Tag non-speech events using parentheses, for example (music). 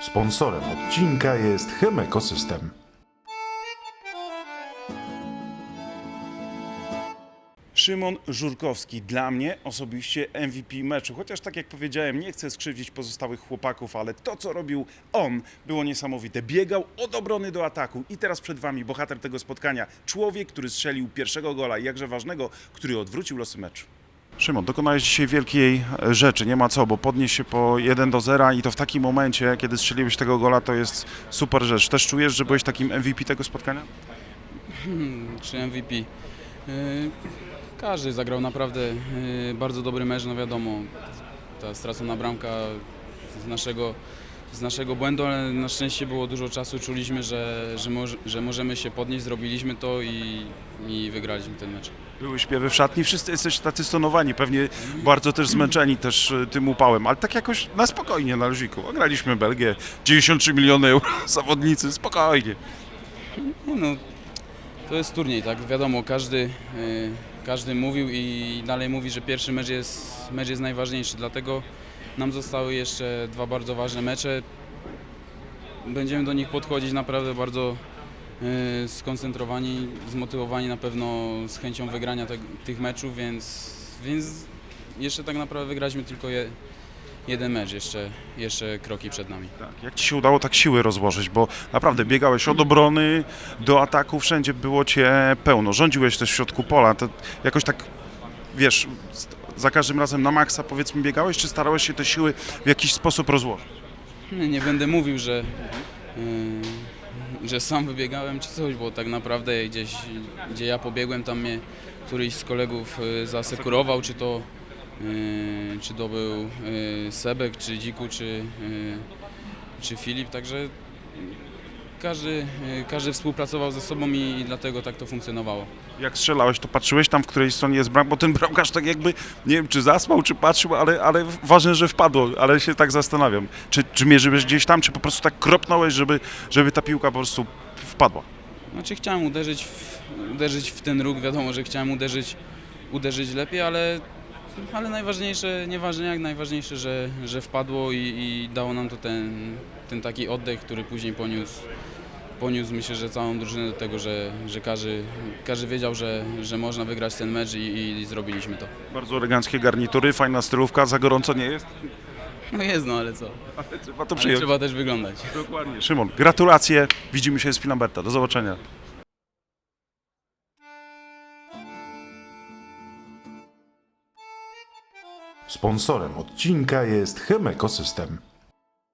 Sponsorem odcinka jest Chemekosystem. Szymon Żurkowski, dla mnie osobiście MVP meczu. Chociaż tak jak powiedziałem, nie chcę skrzywdzić pozostałych chłopaków, ale to co robił on było niesamowite. Biegał od obrony do ataku i teraz przed wami bohater tego spotkania. Człowiek, który strzelił pierwszego gola i jakże ważnego, który odwrócił losy meczu. Szymon, dokonałeś dzisiaj wielkiej e, rzeczy, nie ma co, bo podnieść się po 1 do 0 i to w takim momencie, kiedy strzeliłeś tego gola, to jest super rzecz. Też czujesz, że byłeś takim MVP tego spotkania? czy MVP. Y, Każdy zagrał naprawdę y, bardzo dobry mecz, no wiadomo, ta stracona bramka z naszego, z naszego błędu, ale na szczęście było dużo czasu, czuliśmy, że, że, moż, że możemy się podnieść, zrobiliśmy to i, i wygraliśmy ten mecz. Były śpiewy w szatni, wszyscy jesteście tacy stonowani, pewnie bardzo też zmęczeni też e, tym upałem, ale tak jakoś na spokojnie na luziku. Graliśmy Belgię, 93 miliony euro, (laughs) zawodnicy, spokojnie. Nie No, to jest turniej, tak? Wiadomo, każdy, y, każdy mówił i dalej mówi, że pierwszy mecz jest, mecz jest najważniejszy, dlatego nam zostały jeszcze dwa bardzo ważne mecze. Będziemy do nich podchodzić naprawdę bardzo y, skoncentrowani, zmotywowani na pewno z chęcią wygrania te, tych meczów, więc, więc jeszcze tak naprawdę wygraliśmy tylko je, jeden mecz, jeszcze, jeszcze kroki przed nami. Tak, jak ci się udało tak siły rozłożyć, bo naprawdę biegałeś od obrony do ataku, wszędzie było cię pełno, rządziłeś też w środku pola, to jakoś tak, wiesz, za każdym razem na maksa powiedzmy biegałeś, czy starałeś się te siły w jakiś sposób rozłożyć? Nie, nie będę mówił, że, yy, że sam wybiegałem czy coś, bo tak naprawdę gdzieś, gdzie ja pobiegłem, tam mnie któryś z kolegów yy, zasekurował, czy to, yy, czy to był yy, Sebek, czy Dziku, czy, yy, czy Filip, także każdy, yy, każdy współpracował ze sobą i, i dlatego tak to funkcjonowało. Jak strzelałeś, to patrzyłeś tam, w której stronie jest bramka, bo ten bramkarz tak jakby, nie wiem, czy zaspał, czy patrzył, ale, ale ważne, że wpadło, ale się tak zastanawiam. Czy, czy mierzyłeś gdzieś tam, czy po prostu tak kropnąłeś, żeby, żeby ta piłka po prostu wpadła? Znaczy chciałem uderzyć w, uderzyć w ten róg, wiadomo, że chciałem uderzyć, uderzyć lepiej, ale, ale najważniejsze, nieważne jak, najważniejsze, że, że wpadło i, i dało nam to ten, ten taki oddech, który później poniósł, poniósł myślę, że całą drużynę do tego, że, że każdy, każdy wiedział, że, że można wygrać ten mecz i, i zrobiliśmy to. Bardzo eleganckie garnitury, fajna stylówka, za gorąco nie jest? No jest no, ale co? (laughs) Ale trzeba to Ale przyjąć. trzeba też wyglądać. Dokładnie. Szymon, gratulacje, widzimy się z Filamberta, do zobaczenia. Sponsorem odcinka jest Chemekosystem.